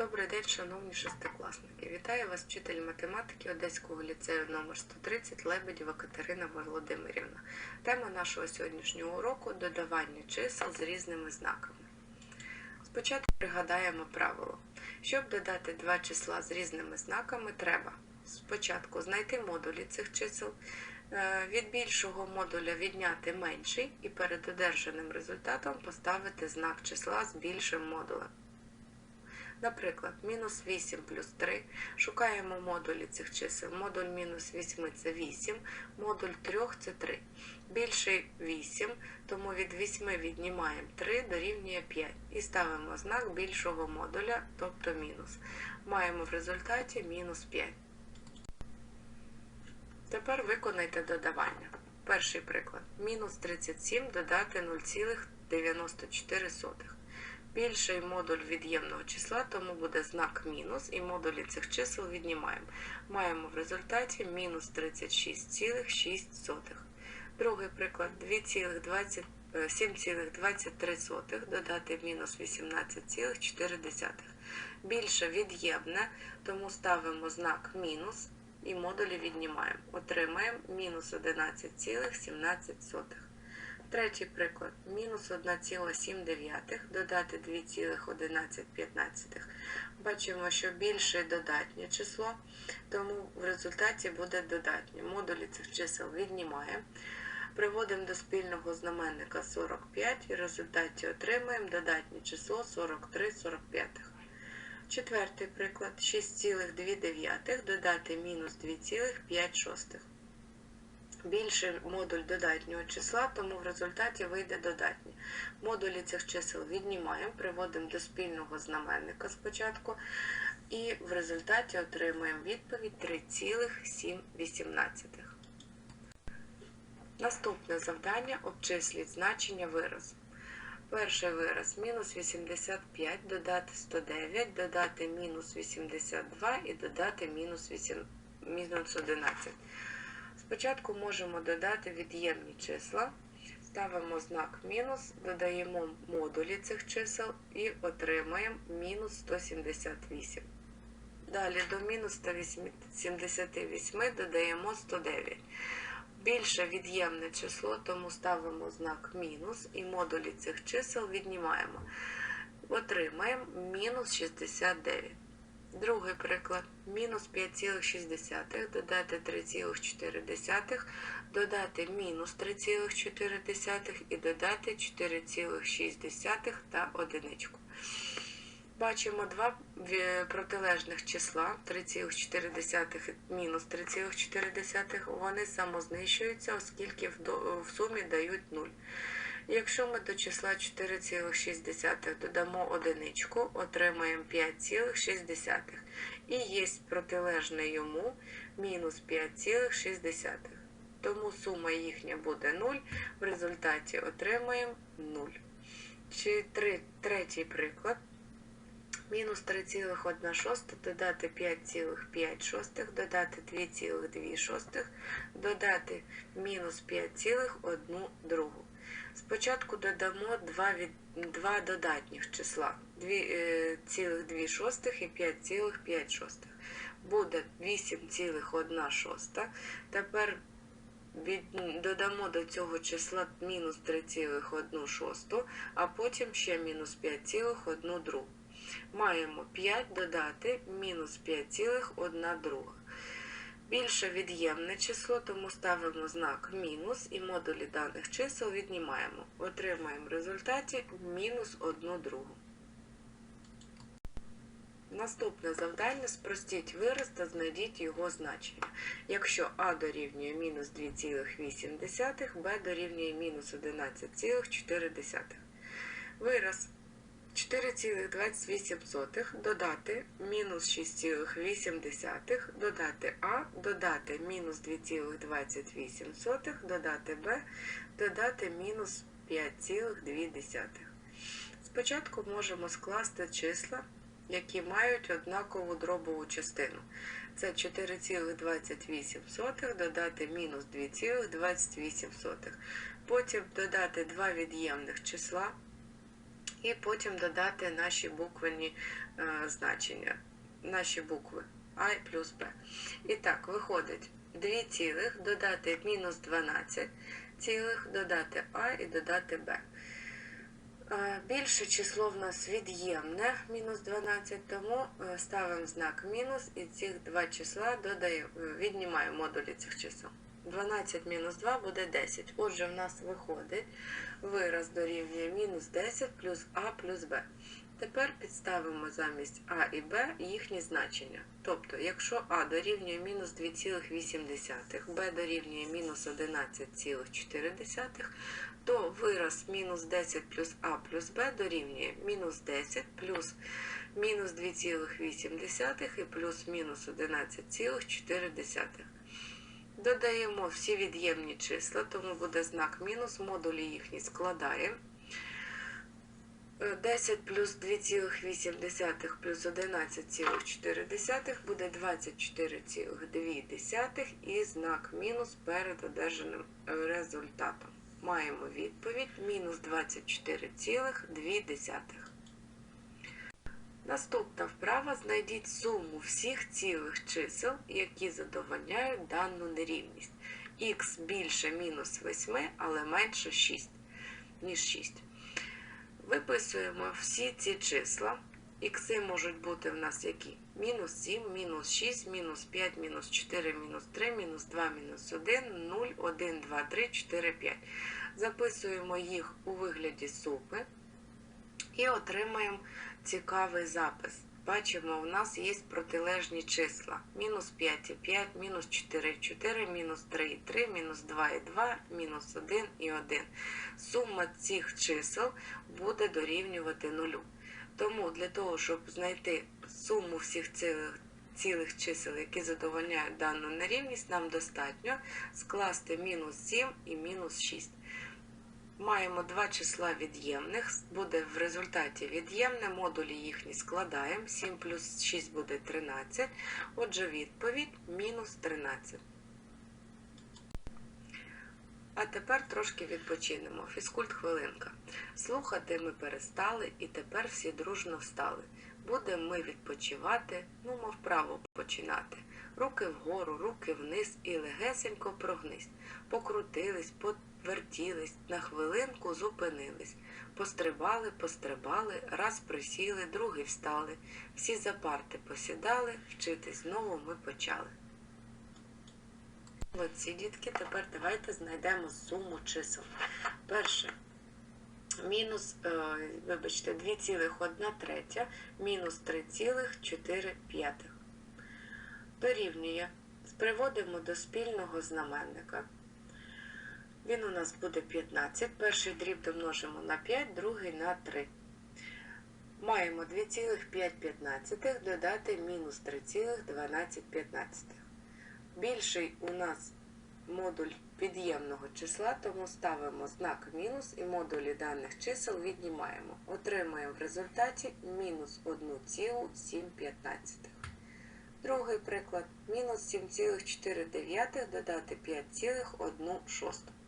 Добрий день, шановні шестикласники. Вітаю вас, вчитель математики Одеського ліцею номер 130 Лебедєва Катерина Володимирівна. Тема нашого сьогоднішнього уроку додавання чисел з різними знаками. Спочатку пригадаємо правило. Щоб додати два числа з різними знаками, треба спочатку знайти модулі цих чисел, е, від більшого модуля відняти менший і перед одержаним результатом поставити знак числа з більшим модулем. Наприклад, мінус 8 плюс 3. Шукаємо модулі цих чисел. Модуль мінус 8 це 8, модуль 3 це 3. Більший 8, тому від 8 віднімаємо 3 дорівнює 5 і ставимо знак більшого модуля, тобто мінус. Маємо в результаті мінус 5. Тепер виконайте додавання. Перший приклад. Мінус 37 додати 0,94. Більший модуль від'ємного числа, тому буде знак мінус, і модулі цих чисел віднімаємо. Маємо в результаті мінус 36,6. Другий приклад 2,20 е, 7,23 додати мінус 18,4. Більше від'ємне, тому ставимо знак мінус і модулі віднімаємо. Отримаємо мінус 11,17. Третій приклад. Мінус 1,7 додати 2,11. Бачимо, що більше додатнє число, тому в результаті буде додатнє. Модулі цих чисел віднімаємо. Приводимо до спільного знаменника 45 і в результаті отримаємо додатнє число 43,45. Четвертий приклад 6,2 додати мінус 2,5. Більший модуль додатнього числа, тому в результаті вийде додатнє. Модулі цих чисел віднімаємо, приводимо до спільного знаменника спочатку, і в результаті отримуємо відповідь 3,7. Наступне завдання обчисліть значення виразу. Перший вираз мінус 85, додати 109, додати мінус 82 і додати мінус 11. Спочатку можемо додати від'ємні числа, ставимо знак мінус, додаємо модулі цих чисел і отримаємо мінус 178. Далі до мінус 178 додаємо 109. Більше від'ємне число, тому ставимо знак мінус і модулі цих чисел віднімаємо. Отримаємо мінус 69. Другий приклад. Мінус 5,6 додати 3,4, додати мінус 3,4 і додати 4,6 та одиничку. Бачимо два протилежних числа 3,4 і мінус 3,4. Вони самознищуються, оскільки в сумі дають 0. Якщо ми до числа 4,6 додамо одиничку, отримаємо 5,6. І є протилежне йому мінус 5,6. Тому сума їхня буде 0, в результаті отримаємо 0. Чи третій приклад. Мінус 3,1 додати 5,5, додати 2,2, додати мінус 5,1 другу. Спочатку додамо два, від, два додатніх числа 2,2 і 5,5. Буде 8,1. Тепер від, додамо до цього числа мінус 3,1, а потім ще мінус 5,1 другу. Маємо 5 додати мінус 5,1 друга. Більше від'ємне число, тому ставимо знак мінус і модулі даних чисел віднімаємо. Отримаємо в результаті мінус 1 другу. Наступне завдання спростіть вираз та знайдіть його значення. Якщо а дорівнює мінус 2,8, б дорівнює мінус 11,4. Вираз 4,28 додати мінус 6,8, додати А, додати мінус 2,28, додати Б, додати мінус 5,2. Спочатку можемо скласти числа, які мають однакову дробову частину. Це 4,28 додати мінус 2,28. Потім додати два від'ємних числа. І потім додати наші буквені е, значення, наші букви А плюс Б. І так, виходить 2 цілих, додати мінус 12 цілих, додати А і додати Б. Е, Більше число в нас від'ємне, мінус 12, тому е, ставимо знак мінус і цих два числа додаємо, віднімаємо модулі цих чисел. 12 мінус 2 буде 10. Отже, в нас виходить вираз дорівнює мінус 10 плюс А плюс Б. Тепер підставимо замість А і Б їхні значення. Тобто, якщо А дорівнює мінус 2,8, Б дорівнює мінус 11,4, то вираз мінус 10 плюс А плюс Б дорівнює мінус 10 плюс мінус 2,8 і плюс мінус 11,4. Додаємо всі від'ємні числа, тому буде знак мінус, модулі їхні складаємо. Е, 10 плюс 2,8 плюс 11,4 буде 24,2 і знак мінус перед одержаним результатом. Маємо відповідь мінус 24,2. Наступна вправа знайдіть суму всіх цілих чисел, які задовольняють дану нерівність. Х більше мінус 8, але менше 6, ніж 6. Виписуємо всі ці числа. Ікси можуть бути в нас які? Мінус 7, мінус 6, мінус 5, мінус 4, мінус 3, мінус 2, мінус 1, 0, 1, 2, 3, 4, 5. Записуємо їх у вигляді супи і отримаємо цікавий запис. Бачимо, у нас є протилежні числа. Мінус 5 і 5, мінус 4 і 4, мінус 3 і 3, мінус 2 і 2, мінус 1 і 1. Сума цих чисел буде дорівнювати нулю. Тому для того, щоб знайти суму всіх цілих, цілих чисел, які задовольняють дану нерівність, нам достатньо скласти мінус 7 і мінус 6. Маємо два числа від'ємних, буде в результаті від'ємне, модулі їхні складаємо. 7 плюс 6 буде 13. Отже, відповідь мінус 13. А тепер трошки відпочинемо. Фізкульт хвилинка. Слухати ми перестали і тепер всі дружно встали. Будемо ми відпочивати, ну, мов право починати. Руки вгору, руки вниз і легесенько прогнись. Покрутились, повертілись, на хвилинку зупинились. Пострибали, пострибали, раз присіли, другий встали. Всі за парти посідали, вчитись знову ми почали. Молодці, дітки, тепер давайте знайдемо суму чисел. Перше. Мінус, е, вибачте, 2,1 третя, мінус 3,4 п'ятих. Дорівнює. Приводимо до спільного знаменника. Він у нас буде 15. Перший дріб домножимо на 5, другий на 3. Маємо 2,5 додати мінус 3,12. Більший у нас модуль під'ємного числа, тому ставимо знак мінус і модулі даних чисел віднімаємо. Отримаємо в результаті мінус 1,715. Другий приклад. Мінус 7,4 додати 5,1.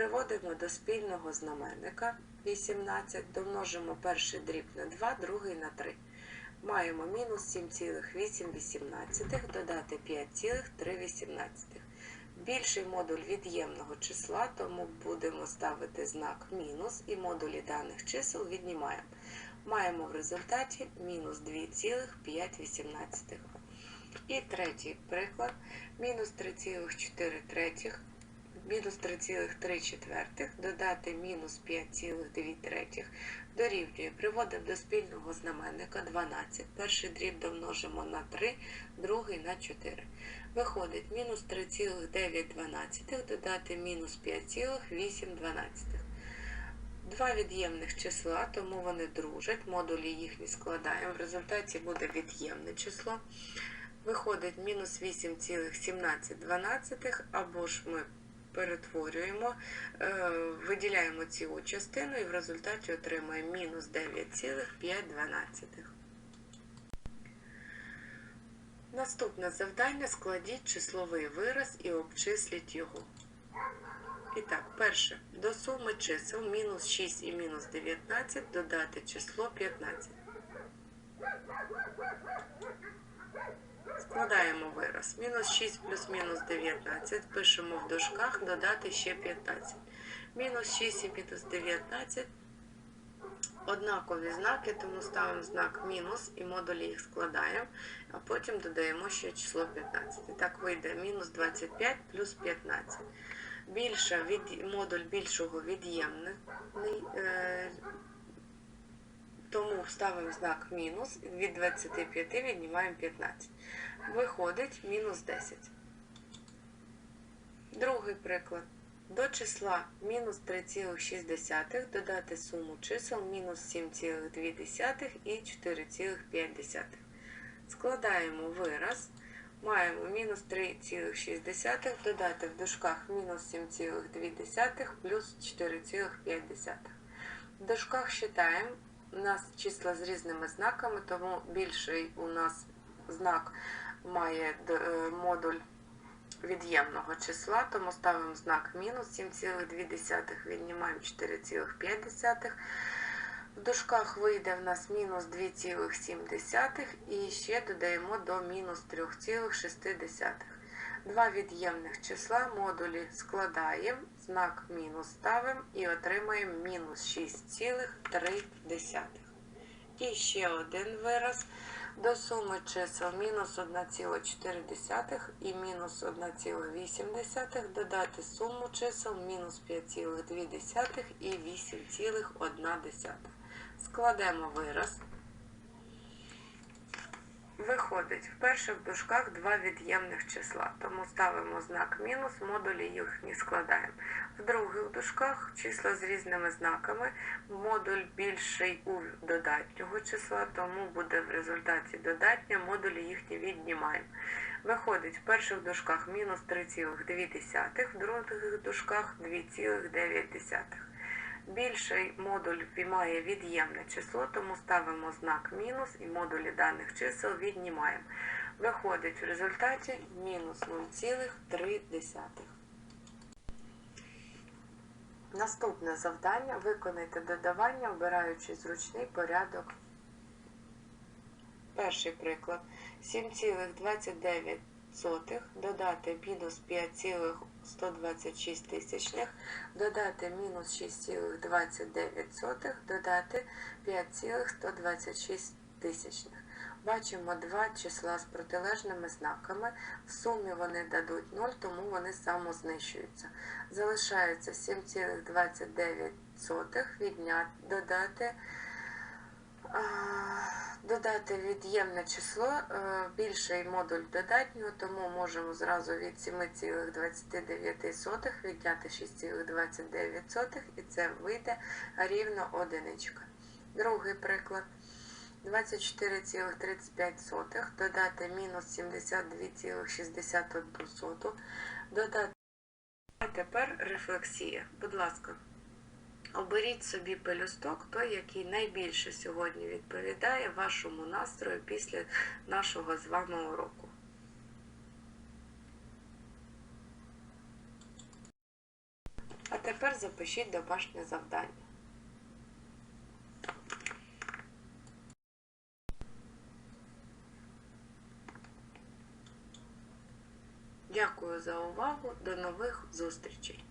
Приводимо до спільного знаменника 18, домножимо перший дріб на 2, другий на 3. Маємо мінус 7,8 додати 5,3. Більший модуль від'ємного числа, тому будемо ставити знак мінус і модулі даних чисел віднімаємо. Маємо в результаті мінус 2,5. І третій приклад мінус 3,4 мінус 3,3 четвертих, додати мінус 5,2 дорівнює. Приводимо до спільного знаменника 12. Перший дріб домножимо на 3, другий на 4. Виходить мінус 3,9 додати мінус 5,8. Два від'ємних числа, тому вони дружать, модулі їхні складаємо. В результаті буде від'ємне число. Виходить мінус 8,17 або ж ми перетворюємо, е, виділяємо цілу частину і в результаті отримаємо мінус 9,5. Наступне завдання складіть числовий вираз і обчисліть його. І так, перше. До суми чисел мінус 6 і мінус 19 додати число 15. Складаємо вираз. Мінус 6 плюс мінус 19. Пишемо в дужках, додати ще 15. Мінус 6 і мінус 19 однакові знаки, тому ставимо знак мінус і модулі їх складаємо, а потім додаємо ще число 15. І так вийде мінус 25 плюс 15. Більше від, модуль більшого від'ємний, е, тому ставимо знак мінус, від 25 віднімаємо 15. Виходить мінус 10. Другий приклад. До числа мінус 3,6 додати суму чисел мінус 7,2 і 4,5. Складаємо вираз. Маємо мінус 3,6 додати в дужках мінус 7,2 плюс 4,5. В дужках считаємо. У нас числа з різними знаками, тому більший у нас знак має е, модуль від'ємного числа, тому ставимо знак мінус 7,2, віднімаємо 4,5. В дужках вийде в нас мінус 2,7 і ще додаємо до мінус 3,6. Два від'ємних числа модулі складаємо, знак мінус ставимо і отримаємо мінус 6,3. І ще один вираз. До суми чисел мінус 1,4 і мінус 1,8 додати суму чисел мінус 5,2 і 8,1. Складемо вираз. Виходить, вперше в дужках два від'ємних числа, тому ставимо знак мінус, модулі їх не складаємо. В других дужках числа з різними знаками, модуль більший у додатнього числа, тому буде в результаті додатня, модулі їхні віднімаємо. Виходить, в перших дужках мінус 3,2, в других дужках 2,9. Більший модуль має від'ємне число, тому ставимо знак мінус і модулі даних чисел віднімаємо. Виходить в результаті мінус 0,3. Наступне завдання виконайте додавання, обираючи зручний порядок. Перший приклад. 7,29 додати мінус 5,126 тисячних, додати мінус 6,29, додати 5,126 тисячних. Бачимо два числа з протилежними знаками. В сумі вони дадуть 0, тому вони самознищуються. Залишається 7,29 відняти, додати. а, Додати від'ємне число, е, більший модуль додатнього, тому можемо зразу від 7,29 відняти 6,29 і це вийде рівно одиничка. Другий приклад. 24,35 додати мінус 72,61 додати. А тепер рефлексія. Будь ласка. Оберіть собі пелюсток, той, який найбільше сьогодні відповідає вашому настрою після нашого з вами уроку. А тепер запишіть домашнє завдання. Дякую за увагу. До нових зустрічей!